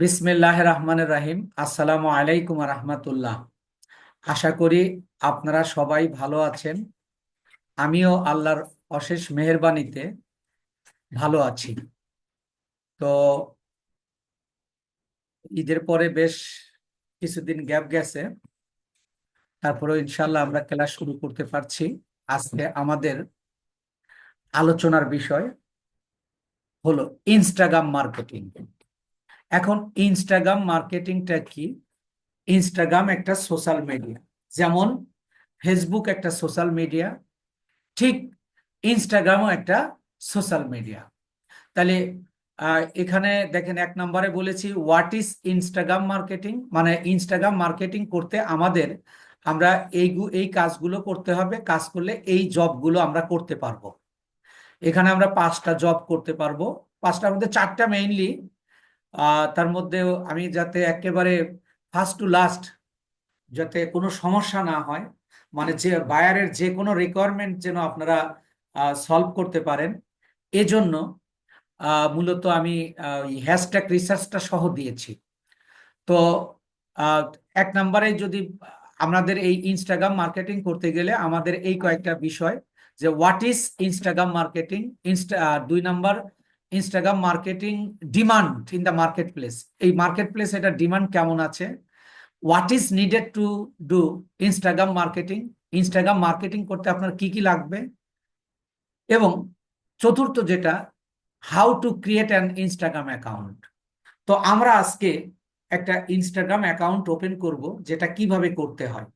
বিসমিল্লাহ রহমানের রাহিম। আসসালামু আলাইকুম রহমতুল্লাহ। আশা করি আপনারা সবাই ভালো আছেন। আমিও আল্লাহর অশেষ মেহরবানিতে ভালো আছি। তো ঈদের পরে বেশ কিছুদিন গ্যাপ গেছে। তারপরে ইনশাল্লাহ আমরা ক্লাস শুরু করতে পারছি। আজকে আমাদের আলোচনার বিষয় হলো ইনস্টাগ্রাম মার্কেটিং। এখন ইনস্টাগ্রাম মার্কেটিংটা কি? ইনস্টাগ্রাম একটা সোশ্যাল মিডিয়া যেমন ফেসবুক একটা সোশ্যাল মিডিয়া ঠিক ইনস্টাগ্রামও একটা সোশ্যাল মিডিয়া তাহলে এখানে দেখেন এক নম্বরে বলেছি হোয়াট ইজ ইনস্টাগ্রাম মার্কেটিং মানে ইনস্টাগ্রাম মার্কেটিং করতে আমাদের আমরা এই এই কাজগুলো করতে হবে, কাজ করলে এই জবগুলো আমরা করতে পারব। এখানে আমরা পাঁচটা জব করতে পারব। পাঁচটার মধ্যে চারটা মেইনলি তার মধ্যে আমি যাতে একেবারে ফার্স্ট টু লাস্ট যাতে কোনো সমস্যা না হয় মানে যে বায়ারের যে কোনো রিকোয়ারমেন্ট যেন আপনারা সলভ করতে পারেন, এজন্য মূলত আমি হ্যাশট্যাগ রিসার্চটা সহ দিয়েছি। তো এক নম্বরে যদি আমাদের এই ইনস্টাগ্রাম মার্কেটিং করতে গেলে আমাদের এই কয়েকটা বিষয় যে what is Instagram marketing insta দুই number Instagram marketing demand in the market place এই মার্কেট প্লেস এটা ডিমান্ড কেমন আছে? What is needed to do Instagram marketing Instagram marketing করতে আপনার কি কি লাগবে? এবং চতুর্থ যেটা how to create an Instagram account তো আমরা আজকে একটা ইনস্টাগ্রাম অ্যাকাউন্ট ওপেন করব, যেটা কীভাবে করতে হয়।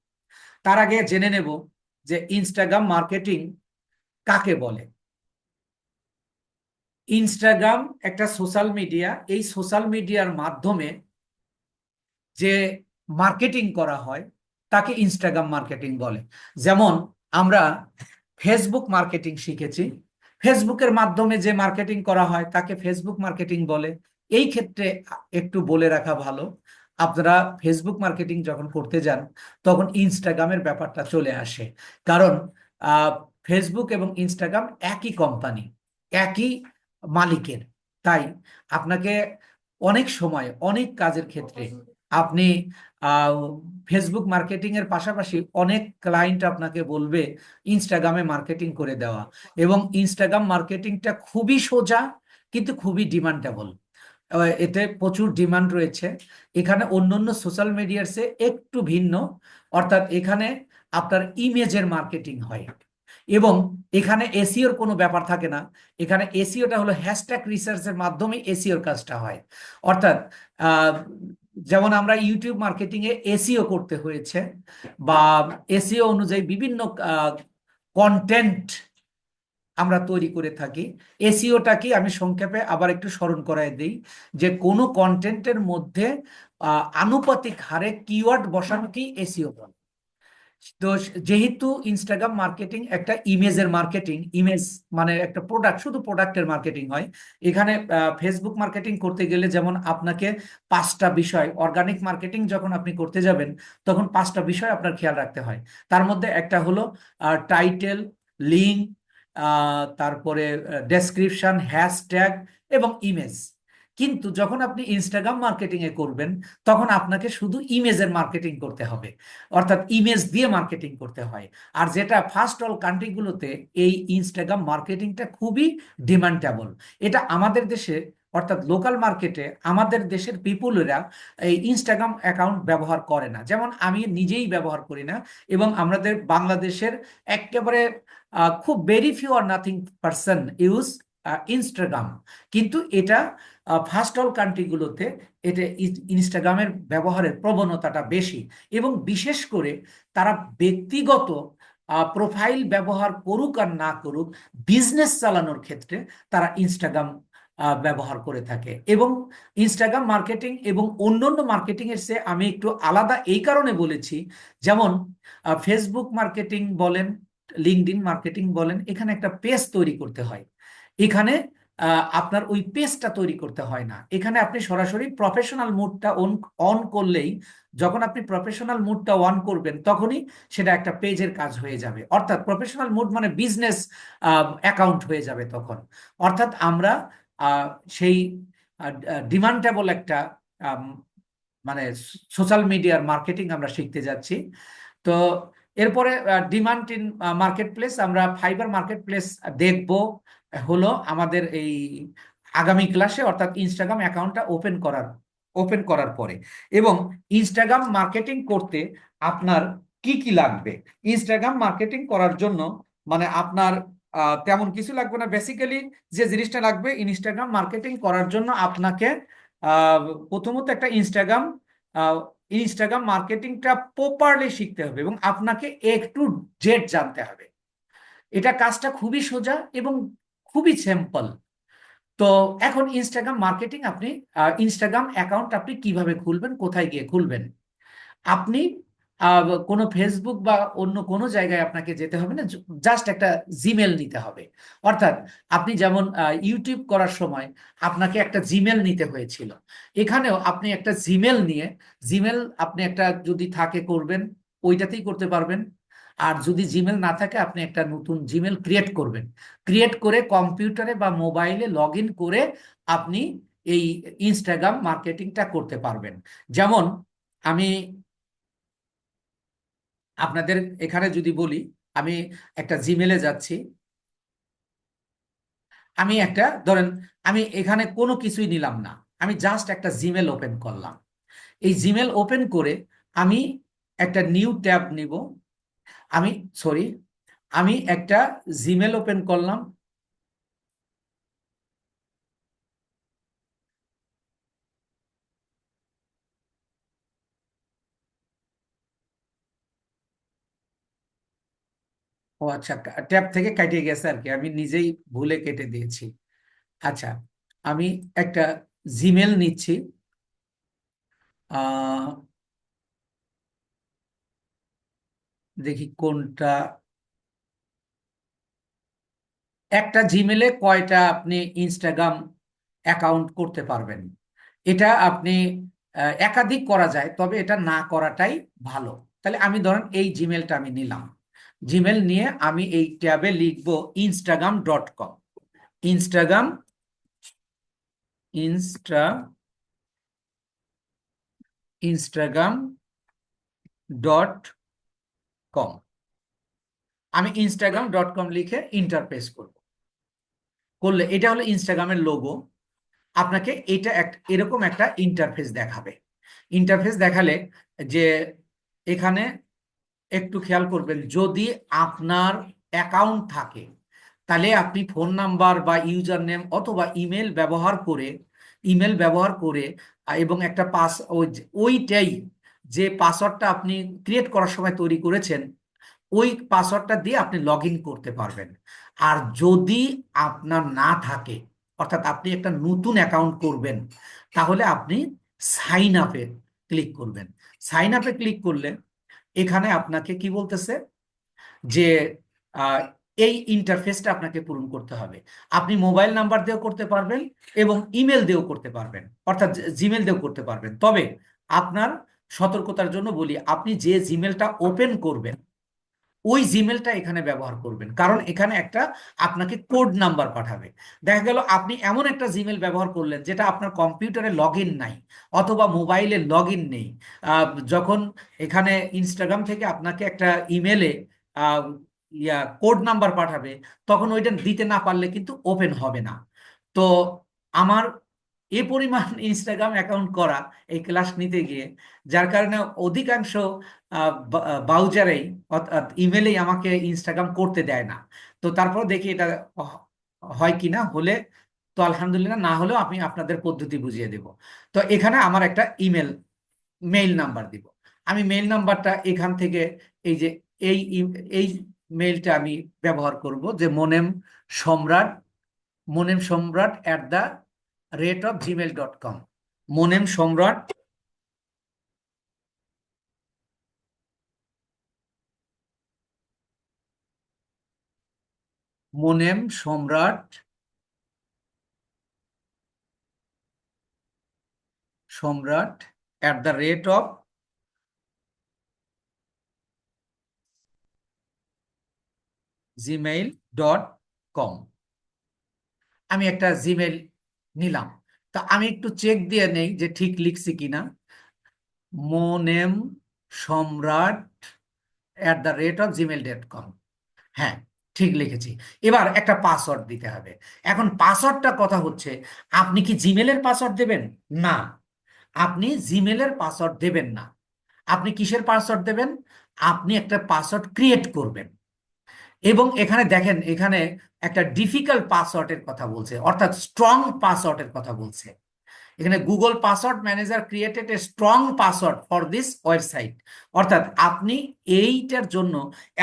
তার আগে জেনে নেব যে ইনস্টাগ্রাম মার্কেটিং কাকে বলে। ইনস্টাগ্রাম একটা সোশ্যাল মিডিয়া এই সোশ্যাল মিডিয়ার মাধ্যমে যে মার্কেটিং করা হয়, তাকে ইনস্টাগ্রাম মার্কেটিং বলে। যেমন আমরা ফেসবুক মার্কেটিং শিখেছি। ফেসবুকের মাধ্যমে যে মার্কেটিং করা হয়, তাকে ফেসবুক মার্কেটিং বলে। এই ক্ষেত্রে একটু বলে রাখা ভালো। আপনারা ফেসবুক মার্কেটিং যখন করতে যান, তখন ইনস্টাগ্রামের ব্যাপারটা চলে আসে। কারণ ফেসবুক এবং ইনস্টাগ্রাম একই কোম্পানি একই মালিকের। তাই আপনাকে অনেক সময়, অনেক কাজের ক্ষেত্রে আপনি ফেসবুক মার্কেটিং এর পাশাপাশি অনেক ক্লায়েন্ট আপনাকে বলবে ইনস্টাগ্রামে মার্কেটিং করে দেওয়া। এবং ইনস্টাগ্রাম মার্কেটিংটা খুবই সোজা, কিন্তু খুবই ডিমান্ডেবল এতে প্রচুর ডিমান্ড রয়েছে। এখানে অন্যান্য সোশ্যাল মিডিয়ার সে একটু ভিন্ন। অর্থাৎ এখানে আপনার ইমেজের মার্কেটিং হয়। এবং এখানে এসিওর কোনো ব্যাপার থাকে না। এখানে এসিওটা হলো হ্যাশট্যাগ রিসার্চের মাধ্যমে এসিওর কাজটা হয়। অর্থাৎ যেমন আমরা ইউটিউব মার্কেটিং এ এসিও করতে হয়েছে বা এসিও অনুযায়ী বিভিন্ন কন্টেন্ট আমরা তৈরি করে থাকি। এসিওটা কি আমি সংক্ষেপে আবার একটু স্মরণ করাই দিই যে কোনো কন্টেন্টের মধ্যে আনুপাতিক হারে কিওয়ার্ড বসানো কি এসিও বলে। তো যেহেতু ইনস্টাগ্রাম মার্কেটিং একটা ইমেজের মার্কেটিং ইমেজ মানে একটা প্রোডাক্ট শুধু প্রোডাক্টের মার্কেটিং হয়, এখানে ফেসবুক মার্কেটিং করতে গেলে যেমন আপনাকে পাঁচটা বিষয় অর্গানিক মার্কেটিং যখন আপনি করতে যাবেন, তখন পাঁচটা বিষয় আপনার খেয়াল রাখতে হয়। তার মধ্যে একটা হলো টাইটেল লিঙ্ক তারপরে ডেসক্রিপশন হ্যাশট্যাগ এবং ইমেজ কিন্তু যখন আপনি ইনস্টাগ্রাম মার্কেটিং এ করবেন, তখন আপনাকে শুধু ইমেজের মার্কেটিং করতে হবে। অর্থাৎ ইমেজ দিয়ে মার্কেটিং করতে হয়। আর যেটা ফার্স্ট অল কান্ট্রিগুলোতে এই ইনস্টাগ্রাম মার্কেটিংটা খুবই ডিমান্ডেবল এটা আমাদের দেশে, অর্থাৎ লোকাল মার্কেটে আমাদের দেশের পিপুলেরা এই ইনস্টাগ্রাম অ্যাকাউন্ট ব্যবহার করে না। যেমন আমি নিজেই ব্যবহার করি না, এবং আমাদের বাংলাদেশের একেবারে খুব ভেরি ফিউ আর নাথিং পার্সন ইউজ ইনস্টাগ্রাম কিন্তু এটা ফার্স্ট অল কান্ট্রিগুলোতে এটা ইনস্টাগ্রামের ব্যবহারের প্রবণতাটা বেশি এবং বিশেষ করে তারা ব্যক্তিগত প্রোফাইল ব্যবহার করুক আর না করুক বিজনেস চালানোর ক্ষেত্রে তারা ইনস্টাগ্রাম ব্যবহার করে থাকে এবং ইনস্টাগ্রাম মার্কেটিং এবং অন্যান্য মার্কেটিং এর চেয়ে আমি একটু আলাদা এই কারণে বলেছি, যেমন ফেসবুক মার্কেটিং বলেন লিঙ্কডিন মার্কেটিং বলেন, এখানে একটা পেজ তৈরি করতে হয়। এখানে আপনার ওই পেজটা তৈরি করতে হয় না। এখানে আপনি সরাসরি প্রফেশনাল মুডটা অন অন করলেই যখন আপনি প্রফেশনাল মুডটা অন করবেন, তখনই সেটা একটা পেজের কাজ হয়ে যাবে। অর্থাৎ প্রফেশনাল মুড মানে বিজনেস অ্যাকাউন্ট হয়ে যাবে তখন। অর্থাৎ আমরা সেই ডিমান্ডেবল একটা মানে সোশ্যাল মিডিয়ার মার্কেটিং আমরা শিখতে যাচ্ছি। তো এরপরে ডিমান্ড ইন মার্কেট প্লেস আমরা ফাইবার মার্কেট প্লেস দেখব। হলো আমাদের এই আগামী ক্লাসে অর্থাৎ ইনস্টাগ্রাম অ্যাকাউন্টটা ওপেন করার ওপেন করার পরে। এবং ইনস্টাগ্রাম মার্কেটিং করতে আপনার কি কি লাগবে? ইনস্টাগ্রাম মার্কেটিং করার জন্য মানে আপনার তেমন কিছু লাগবে না। বেসিক্যালি যে জিনিসটা লাগবে ইনস্টাগ্রাম মার্কেটিং করার জন্য আপনাকে প্রথমত একটা ইনস্টাগ্রাম ইনস্টাগ্রাম মার্কেটিংটা প্রপারলি শিখতে হবে এবং আপনাকে একটু জেড জানতে হবে। এটা কাজটা খুবই সোজা এবং খুবই সিম্পল তো এখন ইনস্টাগ্রাম মার্কেটিং আপনি ইনস্টাগ্রাম অ্যাকাউন্ট আপনি কীভাবে খুলবেন, কোথায় গিয়ে খুলবেন? আপনি কোনো ফেসবুক বা অন্য কোনো জায়গায় আপনাকে যেতে হবে না জাস্ট একটা জিমেল নিতে হবে। অর্থাৎ আপনি যেমন ইউটিউব করার সময় আপনাকে একটা জিমেল নিতে হয়েছিল। এখানেও আপনি একটা জিমেল নিয়ে জিমেল আপনি একটা যদি থাকে করবেন, ওইটাতেই করতে পারবেন। আর যদি জিমেল না থাকে, আপনি একটা নতুন জিমেল ক্রিয়েট করবেন। ক্রিয়েট করে কম্পিউটারে বা মোবাইলে লগ করে আপনি এই ইনস্টাগ্রাম মার্কেটিংটা করতে পারবেন। যেমন আমি আপনাদের এখানে যদি বলি, আমি একটা জিমেলে যাচ্ছি। আমি একটা, ধরেন আমি এখানে কোনো কিছুই নিলাম না। আমি জাস্ট একটা জিমেল ওপেন করলাম। এই জিমেল ওপেন করে আমি একটা নিউ ট্যাব নিব। আমি সরি আমি একটা জিমেল ওপেন করলাম। ও আচ্ছা ট্যাব থেকে কেটে গেছে আর কি, আমি নিজেই ভুলে কেটে দিয়েছি। আচ্ছা আমি একটা জিমেল নিচ্ছি। আহ দেখি কোনটা। একটা জিমেলে কয়টা আপনি ইনস্টাগ্রাম অ্যাকাউন্ট করতে পারবেন? এটা আপনি একাধিক করা যায়, তবে এটা না করাটাই ভালো। তাহলে আমি ধরেন এই জিমেলটা আমি নিলাম। জিমেল নিয়ে আমি এই ট্যাবে লিখব Instagram dot com Instagram insta Instagram dot com আমি ইনস্টাগ্রাম ডট কম লিখে ইন্টারফেস করব। করলে এটা হলো ইনস্টাগ্রামের লোগো আপনাকে এটা এরকম একটা ইন্টারফেস দেখাবে। ইন্টারফেস দেখালে যে এখানে একটু খেয়াল করবেন, যদি আপনার অ্যাকাউন্ট থাকে, তাহলে আপনি ফোন নাম্বার বা ইউজার নেম অথবা ইমেল ব্যবহার করে ইমেল ব্যবহার করে এবং একটা পাস ওই- ওইটাই যে পাসওয়ার্ডটা আপনি ক্রিয়েট করার সময় তৈরি করেছেন, ওই পাসওয়ার্ডটা দিয়ে আপনি লগ করতে পারবেন। আর যদি আপনার না থাকে, অর্থাৎ আপনি একটা নতুন অ্যাকাউন্ট করবেন, তাহলে আপনি সাইন আপে ক্লিক করবেন। সাইন আপে ক্লিক করলে এখানে আপনাকে কি বলতেছে? যে এই ইন্টারফেসটা আপনাকে পূরণ করতে হবে। আপনি মোবাইল নাম্বার দিয়েও করতে পারবেন এবং ইমেল দিয়েও করতে পারবেন, অর্থাৎ জিমেল দিয়েও করতে পারবেন। তবে আপনার সতর্কতার জন্য বলি, আপনি যে জিমেলটা ওপেন করবেন, ওই জিমেলটা এখানে ব্যবহার করবেন। কারণ এখানে একটা আপনাকে কোড নাম্বার পাঠাবে। দেখা গেল আপনি এমন একটা জিমেল ব্যবহার করলেন, যেটা আপনার কম্পিউটারে লগ নাই, অথবা মোবাইলে লগ নেই। যখন এখানে ইনস্টাগ্রাম থেকে আপনাকে একটা ইমেলে ইয়া কোড নাম্বার পাঠাবে, তখন ওইটা দিতে না পারলে কিন্তু ওপেন হবে না। তো আমার এ পরিমাণ ইনস্টাগ্রাম অ্যাকাউন্ট করা, এই ক্লাস নিতে গিয়ে, যার কারণে অধিকাংশ অর্থাৎ ইমেলেই আমাকে ইনস্টাগ্রাম করতে দেয় না। তো তারপর দেখি এটা হয় কিনা, হলে তো আলহামদুলিল্লাহ, না হলেও আমি আপনাদের পদ্ধতি বুঝিয়ে দেব। তো এখানে আমার একটা ইমেল মেইল নাম্বার দিব। আমি মেইল নাম্বারটা এখান থেকে, এই যে, এই এই মেইলটা আমি ব্যবহার করব যে Monem Samrat Monem Samrat at the rate of Gmail dot com Monem Samrat Monem Samrat Samrat at the rate of Gmail dot com আমি একটা জিমেল নিলাম। তা আমি একটু চেক দিয়ে নেই যে ঠিক লিখছি কিনা। Monem Samrat at the rate of Gmail dot com হ্যাঁ ঠিক লিখেছি। এবার একটা পাসওয়ার্ড দিতে হবে। এখন পাসওয়ার্ডটা কথা হচ্ছে, আপনি কি জিমেলের পাসওয়ার্ড দেবেন? না। আপনি জিমেলের পাসওয়ার্ড দেবেন না। আপনি কিসের পাসওয়ার্ড দেবেন? আপনি একটা পাসওয়ার্ড ক্রিয়েট করবেন। এবং এখানে দেখেন, এখানে একটা ডিফিকাল্ট পাসওয়ার্ডের কথা বলছে, অর্থাৎ স্ট্রং পাসওয়ার্ডের কথা বলছে। এখানে Google password manager created a strong password for this website অর্থাৎ আপনি এইটার জন্য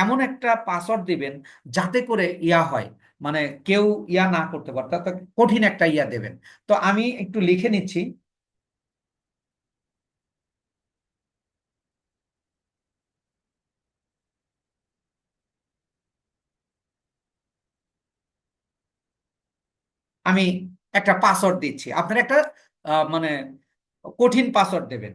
এমন একটা পাসওয়ার্ড দিবেন যাতে করে ইয়া হয় মানে কেউ ইয়া না করতে পারে অর্থাৎ কঠিন একটা ইয়া দেবেন। তো আমি একটু লিখে নিচ্ছি। আমি একটা পাসওয়ার্ড দিচ্ছি। আপনার একটা মানে কঠিন পাসওয়ার্ড দেবেন।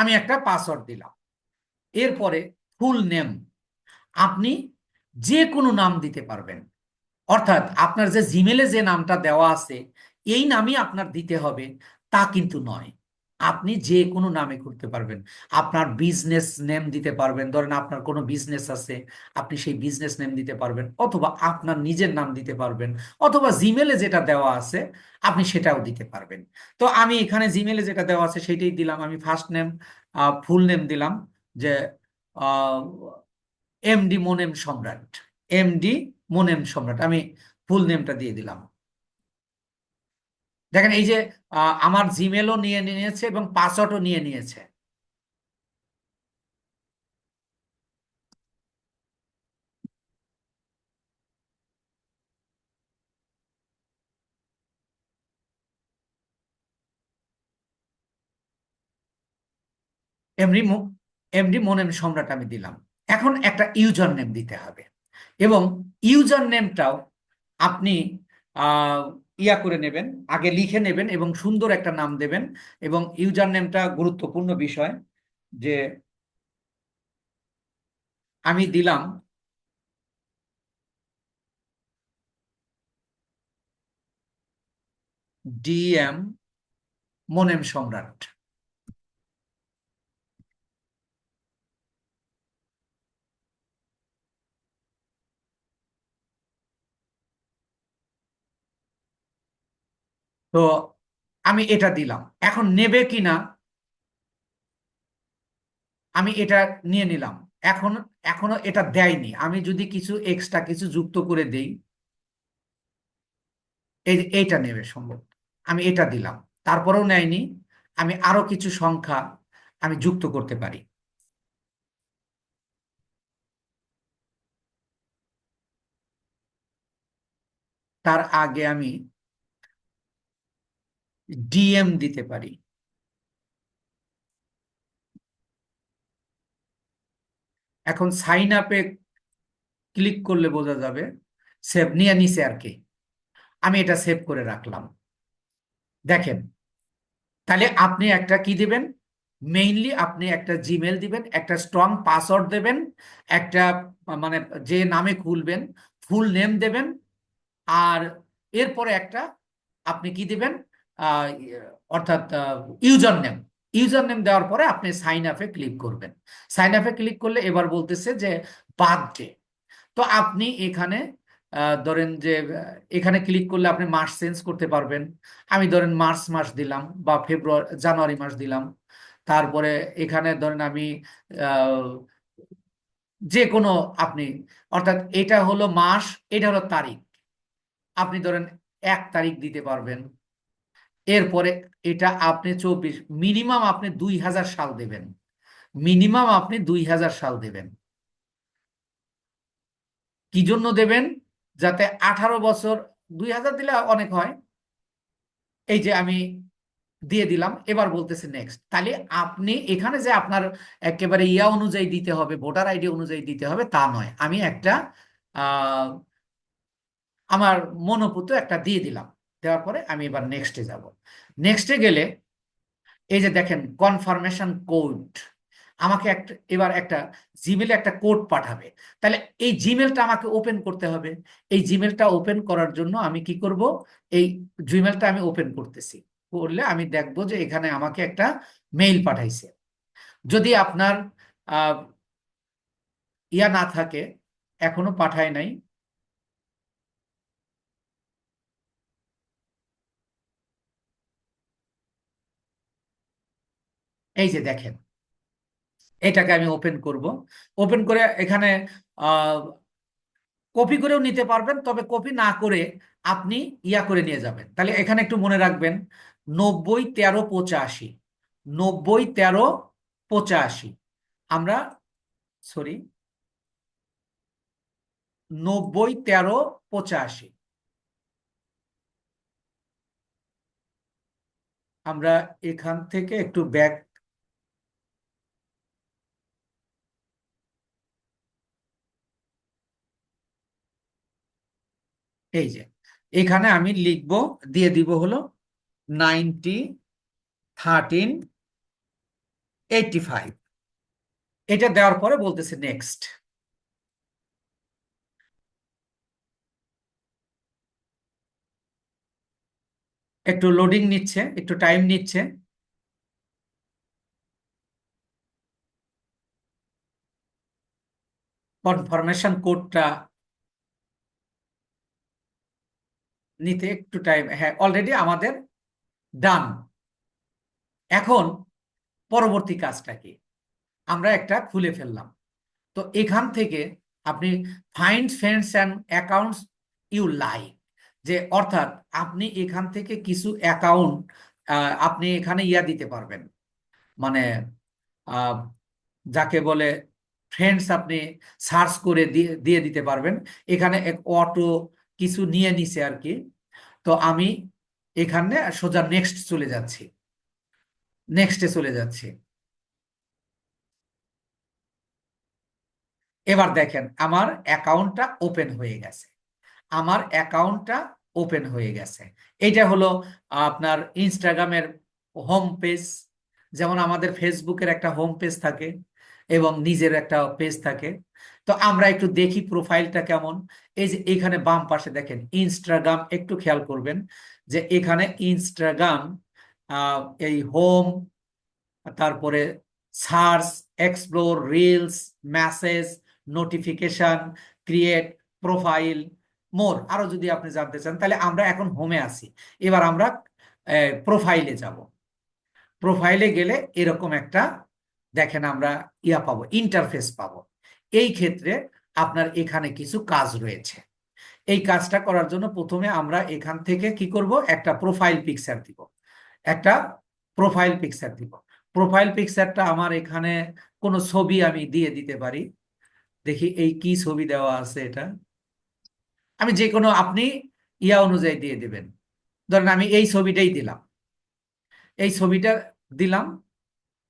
আমি একটা পাসওয়ার্ড দিলাম। এরপরে ফুল নেম আপনি যে কোনো নাম দিতে পারবেন। অর্থাৎ আপনার যে জিমেলে যে নামটা দেওয়া আছে, এই নামই আপনার দিতে হবে, তা কিন্তু নয়। আপনি যে কোনো নামে করতে পারবেন। আপনার বিজনেস নেম দিতে পারবেন। ধরেন আপনার কোনো বিজনেস আছে, আপনি সেই বিজনেস নেম দিতে পারবেন, অথবা আপনার নিজের নাম দিতে পারবেন, অথবা জিমেলে যেটা দেওয়া আছে, আপনি সেটাও দিতে পারবেন। তো আমি এখানে জিমেলে যেটা দেওয়া আছে, সেটাই দিলাম। আমি ফার্স্ট নেম ফুল নেম দিলাম, যে এমডি মোনেম সম্রাট এমডি মোনেম সম্রাট, আমি ফুল নেমটা দিয়ে দিলাম। দেখেন, এই যে আমার জিমেলও নিয়ে নিয়েছে এবং পাসওয়ার্ডও নিয়ে নিয়েছে। এমডি এমডি মোনেম সম্রাট আমি দিলাম। এখন একটা ইউজার নেম দিতে হবে। এবং ইউজার নেমটাও আপনি ইয়া করে নেবেন, আগে লিখে নেবেন এবং সুন্দর একটা নাম দেবেন এবং ইউজার নেমটা গুরুত্বপূর্ণ বিষয় যে আমি দিলাম। ডিএম, মোনেম সম্রাট। তো আমি এটা দিলাম। এখন নেবে কিনা? আমি এটা নিয়ে নিলাম। এখন, এখনও এটা দেয়নি। আমি যদি কিছু এক্সট্রা কিছু যুক্ত করে দেই, এই এইটা নেবে সম্ভব। আমি এটা দিলাম। তারপরেও নেয়নি। আমি আরও কিছু সংখ্যা আমি যুক্ত করতে পারি। তার আগে আমি ডিএম দিতে পারি। এখন সাইন আপে ক্লিক করলে বোঝা যাবে সেভ নিয়ে নিছে আর কি। আমি এটা সেভ করে রাখলাম। দেখেন, তাহলে আপনি একটা কি দিবেন? মেইনলি আপনি একটা জিমেল দিবেন, একটা স্ট্রং পাসওয়ার্ড দেবেন, একটা মানে যে নামে খুলবেন ফুল নেম দেবেন, আর এরপরে একটা আপনি কি দিবেন? অর্থাৎ ইউজার নেম ইউজার নেম দেওয়ার পরে আপনি সাইন আপে ক্লিক করবেন। সাইন আপে ক্লিক করলে এবার বলতেছে যে বার্থডে তো আপনি এখানে ধরেন যে, এখানে ক্লিক করলে আপনি মাস চেঞ্জ করতে পারবেন। আমি ধরেন মার্চ মাস দিলাম বা ফেব্রুয়ারি, জানুয়ারি মাস দিলাম। তারপরে এখানে ধরেন আমি যে কোনো আপনি, অর্থাৎ এটা হলো মাস, এটা হলো তারিখ। আপনি ধরেন এক তারিখ দিতে পারবেন। এরপরে এটা আপনি চব্বিশ মিনিমাম আপনি দুই হাজার সাল দেবেন। মিনিমাম আপনি দুই হাজার সাল দেবেন। কি জন্য দেবেন? যাতে আঠারো বছর, দুই হাজার দিলে অনেক হয়। এই যে আমি দিয়ে দিলাম, এবার বলতেছে নেক্সট তাহলে আপনি এখানে যে আপনার একেবারে ইয়া অনুযায়ী দিতে হবে, ভোটার আইডি অনুযায়ী দিতে হবে, তা নয়। আমি একটা আমার মনোপুত একটা দিয়ে দিলাম। দেওয়ার পরে আমি এবার নেক্সটে যাব। নেক্সটে গেলে এই যে দেখেন কনফার্মেশন কোড আমাকে একটা, এবার একটা জিমেলে একটা কোড পাঠাবে। তাহলে এই জিমেলটা আমাকে ওপেন করতে হবে। এই জিমেলটা ওপেন করার জন্য আমি কি করব? এই জিমেলটা আমি ওপেন করতেছি। করলে আমি দেখব যে এখানে আমাকে একটা মেইল পাঠাইছে। যদি আপনার ইয়া না থাকে, এখনও পাঠায় নাই এই যে দেখেন, এটাকে আমি ওপেন করব। ওপেন করে এখানে কপি করেও নিতে পারবেন, তবে কপি না করে আপনি ইয়া করে নিয়ে যাবেন। তাহলে এখানে একটু মনে রাখবেন, নব্বই তেরো পঁচাশি, নব্বই তেরো পঁচাশি। আমরা সরি নব্বই তেরো পঁচাশি। আমরা এখান থেকে একটু ব্যাক এই যে, এখানে আমি লিখব, দিয়ে দিব হলো নাইনটি থার্টিন এইটটি ফাইভ। এটা দেওয়ার পরে বলতেছে নেক্সট। একটু লোডিং নিচ্ছে, একটু টাইম নিচ্ছে। কনফার্মেশন কোডটা নিতে একটু টাইম হ্যাঁ অলরেডি আমাদের ডান এখন পরবর্তী কাজটা কি? আমরা একটা খুলে ফেললাম। তো এখান থেকে আপনি find friends and accounts you like যে অর্থাৎ আপনি এখান থেকে কিছু অ্যাকাউন্ট আপনি এখানে ইয়া দিতে পারবেন। মানে যাকে বলে ফ্রেন্ডস আপনি সার্চ করে দিয়ে দিয়ে দিতে পারবেন। এখানে এক অটো কিছু নিয়ে নিছে আর কি তো আমি এখানে সোজা নেক্সট চলে যাচ্ছি। নেক্সটে চলে যাচ্ছি। এবার দেখেন, আমার অ্যাকাউন্টটা ওপেন হয়ে গেছে। আমার অ্যাকাউন্টটা ওপেন হয়ে গেছে। এটা হলো আপনার ইনস্টাগ্রামের হোম পেজ যেমন আমাদের ফেসবুকের একটা হোম পেজ থাকে এবং নিজের একটা পেজ থাকে। তো আমরা একটু দেখি প্রোফাইলটা কেমন। এই যে এখানে বাম পাশে দেখেন ইনস্টাগ্রাম একটু খেয়াল করবেন যে এখানে ইনস্টাগ্রাম এই হোম তারপরে search explore reels message notification create profile more আরও যদি আপনি জানতে চান, তাহলে আমরা এখন হোমে আছি। এবার আমরা প্রোফাইলে যাব। প্রোফাইলে গেলে এরকম একটা, দেখেন আমরা ইয়া পাবো ইন্টারফেস পাবো। এই ক্ষেত্রে আপনার এখানে কিছু কাজ রয়েছে। এই কাজটা করার জন্য প্রথমে আমরা এখান থেকে কি করব? একটা প্রোফাইল পিকচার দিব। একটা প্রোফাইল পিকচার দিব। প্রোফাইল পিকচারটা আমার এখানে কোনো ছবি আমি দিয়ে দিতে পারি। দেখি এই কি ছবি দেওয়া আছে এটা। আমি যে কোনো আপনি ইয়া অনুযায়ী দিয়ে দিবেন। ধরেন আমি এই ছবিটাই দিলাম। এই ছবিটা দিলাম।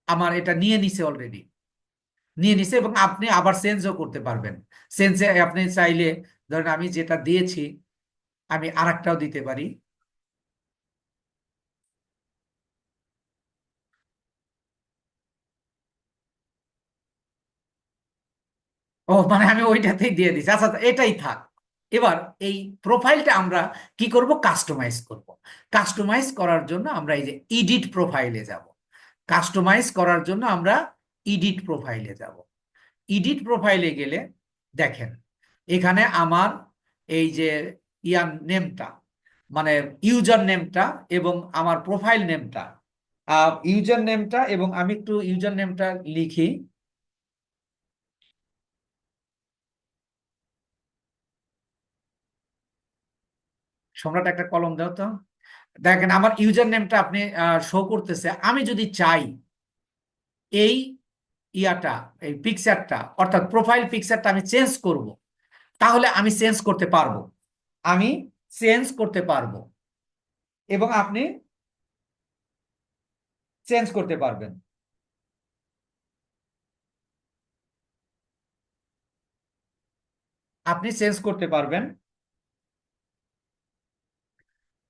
আমার এটা নিয়ে নিছে অলরেডি নিয়ে নিছে এবং আপনি আবার চেঞ্জও করতে পারবেন। চেঞ্জে আপনি চাইলে, ধরেন আমি যেটা দিয়েছি, আমি আর দিতে পারি। ও মানে আমি ওইটাতেই দিয়ে দিচ্ছি আচ্ছা এটাই থাক। এবার এই প্রোফাইলটা আমরা কি করব? কাস্টমাইজ করব। কাস্টমাইজ করার জন্য আমরা এই যে ইডিট প্রোফাইলে যাব। কাস্টমাইজ করার জন্য আমরা ইডিট প্রোফাইলে যাব। ইডিট প্রোফাইলে গেলে দেখেন, এখানে আমার এই যে ইয়ার নেমটা মানে ইউজার নেমটা এবং আমার প্রোফাইল নেমটা ইউজার নেমটা এবং আমি একটু ইউজার নেমটা লিখি। সম্রাট, একটা কলম দাও তো। দেখেন, আমার ইউজার নেমটা আপনি শো করতেছে। আমি যদি চাই, এই ইয়াটা, এই পিকচারটা অর্থাৎ প্রোফাইল পিকচারটা আমি চেঞ্জ করব, তাহলে আমি চেঞ্জ করতে পারব। আমি চেঞ্জ করতে পারব এবং আপনি চেঞ্জ করতে পারবেন। আপনি চেঞ্জ করতে পারবেন।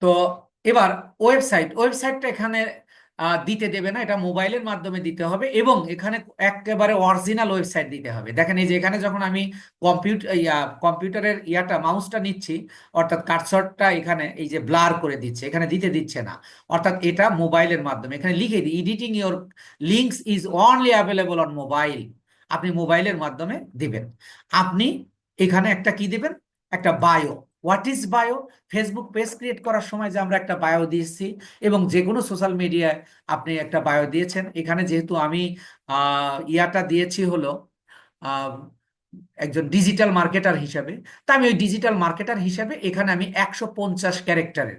তো এবার ওয়েবসাইট ওয়েবসাইটটা এখানে দিতে দেবে না, এটা মোবাইলের মাধ্যমে দিতে হবে এবং এখানে একেবারে অরিজিনাল ওয়েবসাইট দিতে হবে। দেখেন এই যে এখানে যখন আমি কম্পিউটার ইয়া কম্পিউটারের ইয়াটা মাউসটা নিচ্ছি, অর্থাৎ কার্সরটা এখানে এই যে ব্লার করে দিচ্ছে, এখানে দিতে দিচ্ছে না। অর্থাৎ এটা মোবাইলের মাধ্যমে। এখানে লিখে দিই editing your links is only available on mobile আপনি মোবাইলের মাধ্যমে দিবেন। আপনি এখানে একটা কি দিবেন? একটা bio what is bio Facebook page create করার সময় যে আমরা একটা বায়ো দিয়েছি এবং যে কোনো সোশ্যাল মিডিয়ায় আপনি একটা বায়ো দিয়েছেন। এখানে যেহেতু আমি ইয়াটা দিয়েছি হলো একজন ডিজিটাল মার্কেটার হিসাবে। তা আমি ওই ডিজিটাল মার্কেটার হিসাবে এখানে আমি একশো পঞ্চাশ ক্যারেক্টারের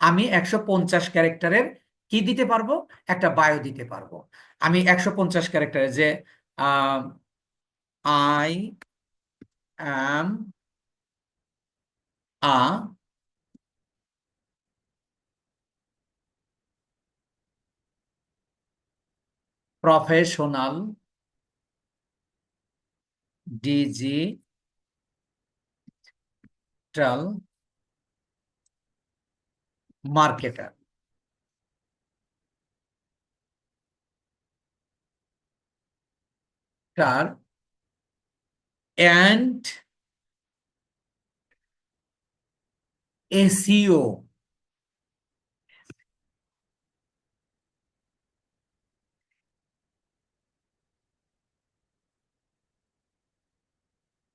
আমি একশো পঞ্চাশ ক্যারেক্টারের কি দিতে পারব? একটা বায়ো দিতে পারব। আমি একশো পঞ্চাশ ক্যারেক্টারের যে I am a professional digital marketer. and SEO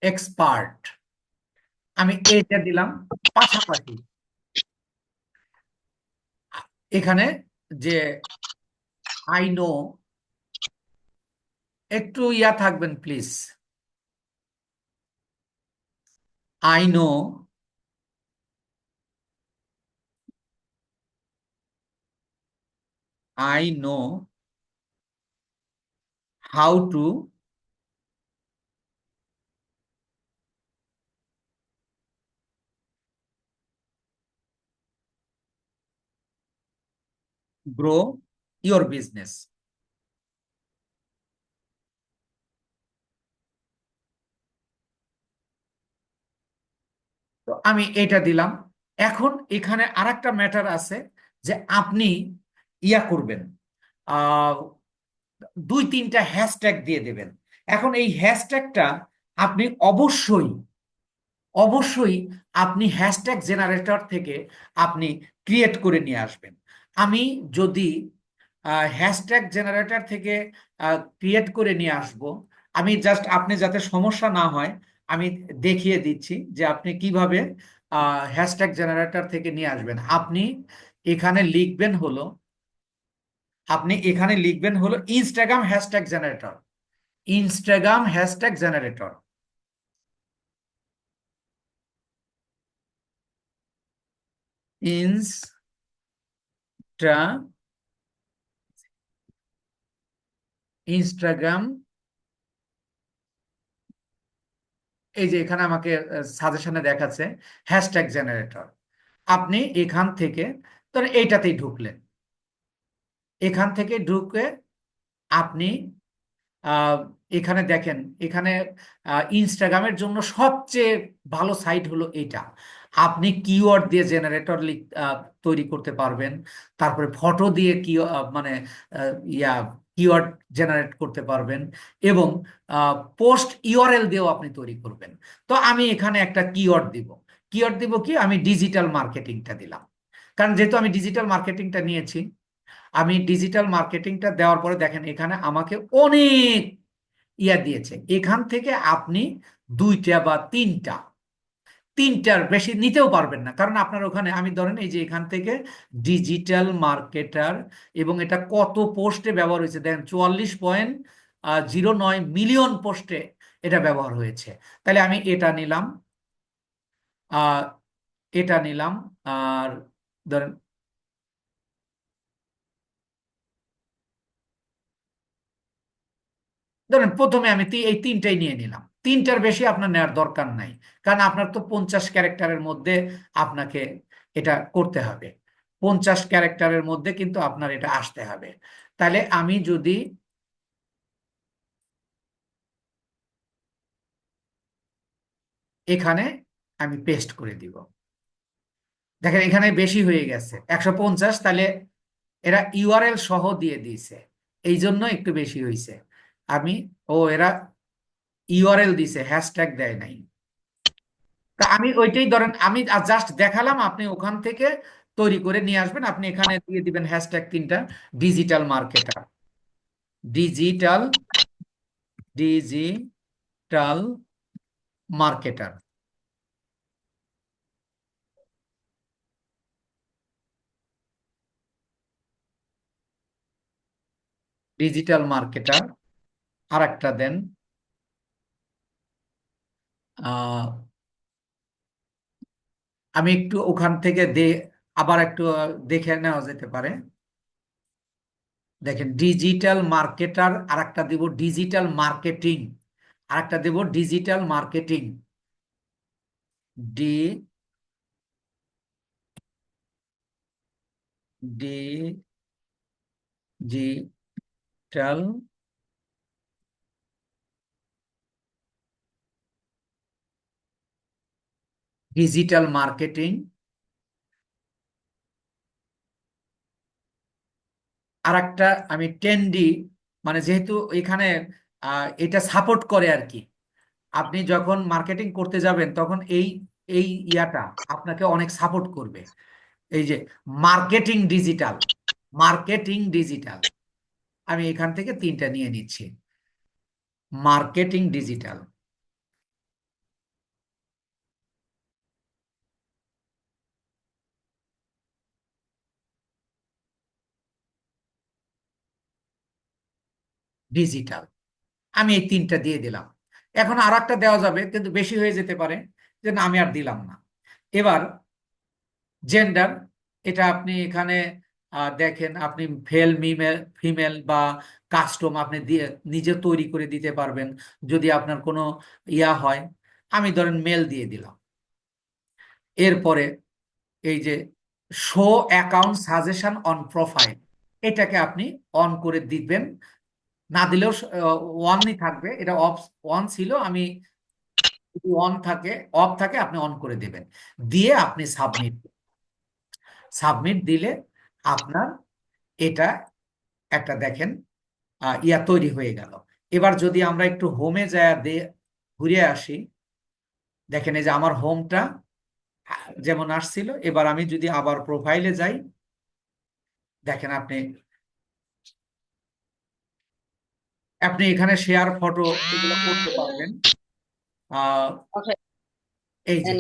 expert. আমি এটা দিলাম পাশাপাশি। এখানে যে আই নো একটু ইয়া থাকবেন please I know I know how to grow your business. তো আমি এটা দিলাম। এখন এখানে আরেকটা ম্যাটার আছে যে আপনি ইয়া করবেন। দুই তিনটা হ্যাশট্যাগ দিয়ে দেবেন। এখন এই হ্যাশট্যাগটা আপনি অবশ্যই অবশ্যই আপনি হ্যাশট্যাগ জেনারেটর থেকে আপনি ক্রিয়েট করে নিয়ে আসবেন। আমি যদি হ্যাশট্যাগ জেনারেটর থেকে ক্রিয়েট করে নিয়ে আসব, আমি জাস্ট আপনি যাতে সমস্যা না হয়, আমি দেখিয়ে দিচ্ছি যে আপনি কীভাবে হ্যাশট্যাগ জেনারেটর থেকে নিয়ে আসবেন। আপনি এখানে লিখবেন হলো আপনি এখানে লিখবেন হলো Instagram hashtag generator Instagram hashtag generator insta Instagram এই যে এখানে আমাকে সাজেশনে দেখাচ্ছে। হ্যাশট্যাগ জেনারেটর আপনি এখান থেকে ধরেন এইটাতেই ঢুকলেন। এখান থেকে ঢুকে আপনি এখানে দেখেন, এখানে ইনস্টাগ্রামের জন্য সবচেয়ে ভালো সাইট হলো এটা আপনি কিওয়ার্ড দিয়ে জেনারেটর লিখ তৈরি করতে পারবেন। তারপরে ফটো দিয়ে কি মানে ইয়া কিওয়ার্ড জেনারেট করতে পারবেন এবং পোস্ট ইউআরএল দিয়েও আপনি তৈরি করবেন। তো আমি এখানে একটা কিওয়ার্ড দিব। কিওয়ার্ড দিব কি? আমি ডিজিটাল মার্কেটিংটা দিলাম। কারণ যেহেতু আমি ডিজিটাল মার্কেটিংটা নিয়েছি আমি ডিজিটাল মার্কেটিংটা দেওয়ার পরে দেখেন, এখানে আমাকে অনেক ইয়া দিয়েছে। এখান থেকে আপনি দুইটা বা তিনটা, তিনটার বেশি নিতেও পারবেন না। কারণ আপনার ওখানে, আমি ধরেন এই যে এখান থেকে ডিজিটাল মার্কেটার এবং এটা কত পোস্টে ব্যবহার হয়েছে? দেখেন, চুয়াল্লিশ পয়েন্ট জিরো নয় মিলিয়ন পোস্টে এটা ব্যবহার হয়েছে। তাহলে আমি এটা নিলাম এটা নিলাম, আর ধরেন ধরেন প্রথমে আমি এই তিনটাই নিয়ে নিলাম। তিনটার বেশি আপনার নেওয়ার দরকার নাই। কারণ আপনার তো পঞ্চাশ ক্যারেক্টারের মধ্যে আপনাকে এটা করতে হবে। পঞ্চাশ ক্যারেক্টারের মধ্যে কিন্তু আপনার এটা আসতে হবে। তাহলে আমি যদি এখানে আমি পেস্ট করে দিব। দেখেন এখানে বেশি হয়ে গেছে। একশো পঞ্চাশ, তাহলে এরা ইউআরএল সহ দিয়ে দিয়েছে। এই জন্য একটু বেশি হয়েছে আমি, ও এরা ইউআরএল দিছে হ্যাশট্যাগ দেয় নাই। তা আমি ওইটাই ধরেন, আমি জাস্ট দেখালাম, আপনি ওখান থেকে তৈরি করে নিয়ে আসবেন, আপনি এখানে দিয়ে দিবেন হ্যাশট্যাগ তিনটা digital marketer digital digital marketer digital marketer আর একটা দেন আমি একটু ওখান থেকে আবার একটু দেখে নেওয়া যেতে পারে। দেখেন, ডিজিটাল মার্কেটার আর একটা দেব ডিজিটাল মার্কেটিং। আর একটা দেব digital marketing. D, digital digital marketing আর একটা আমি টেন্ডি মানে যেহেতু এখানে এটা সাপোর্ট করে আর কি। আপনি যখন মার্কেটিং করতে যাবেন, তখন এই এই ইয়াটা আপনাকে অনেক সাপোর্ট করবে। এই যে মার্কেটিং ডিজিটাল মার্কেটিং ডিজিটাল আমি এখান থেকে তিনটা নিয়ে নিচ্ছি। মার্কেটিং ডিজিটাল ডিজিটাল আমি এই তিনটা দিয়ে দিলাম। এখন আর একটা দেওয়া যাবে, কিন্তু বেশি হয়ে যেতে পারে যে না, আমি আর দিলাম না। এবার জেন্ডার এটা আপনি এখানে দেখেন, আপনি ফেল মিমেল ফিমেল বা কাস্টম আপনি দিয়ে, নিজে তৈরি করে দিতে পারবেন। যদি আপনার কোনো ইয়া হয়, আমি ধরেন মেল দিয়ে দিলাম। এরপরে এই যে show account suggestion on profile এটাকে আপনি অন করে দিবেন। না দিলেও ওয়ানই থাকবে। এটা অফ অন ছিল, আমি অন থাকে অফ থাকে, আপনি অন করে দেবেন। দিয়ে আপনি সাবমিট সাবমিট দিলে আপনার এটা একটা দেখেন ইয়া তৈরি হয়ে গেল। এবার যদি আমরা একটু হোমে যায় দে, ঘুরে আসি, দেখেন এই যে আমার হোমটা যেমন আসছিল, এবার আমি যদি আবার প্রোফাইলে যাই, দেখেন আপনি আপনি এখানে শেয়ার ফটো এগুলো করতে পারবেন। এই যে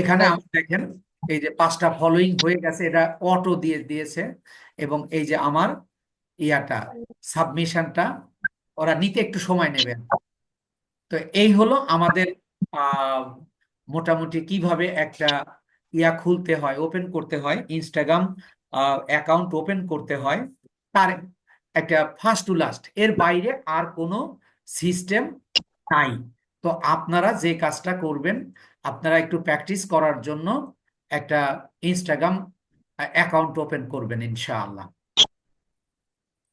এখানে আপনি দেখেন এই যে পাঁচটা ফলোইং হয়ে গেছে এটা অটো দিয়ে দিয়েছে এবং এই যে আমার ইয়াটা সাবমিশনটা ওরা নিতে একটু সময় নেবে। তো এই হলো আমাদের আহ, মোটামুটি কীভাবে একটা ইয়া খুলতে হয় ওপেন করতে হয় ইনস্টাগ্রাম অ্যাকাউন্ট ওপেন করতে হয়। তার একটা ফার্স্ট টু লাস্ট এর বাইরে আর কোনো সিস্টেম নাই। তো আপনারা যে কাজটা করবেন, আপনারা একটু প্র্যাকটিস করার জন্য একটা ইনস্টাগ্রাম অ্যাকাউন্ট ওপেন করবেন, ইনশাআল্লাহ।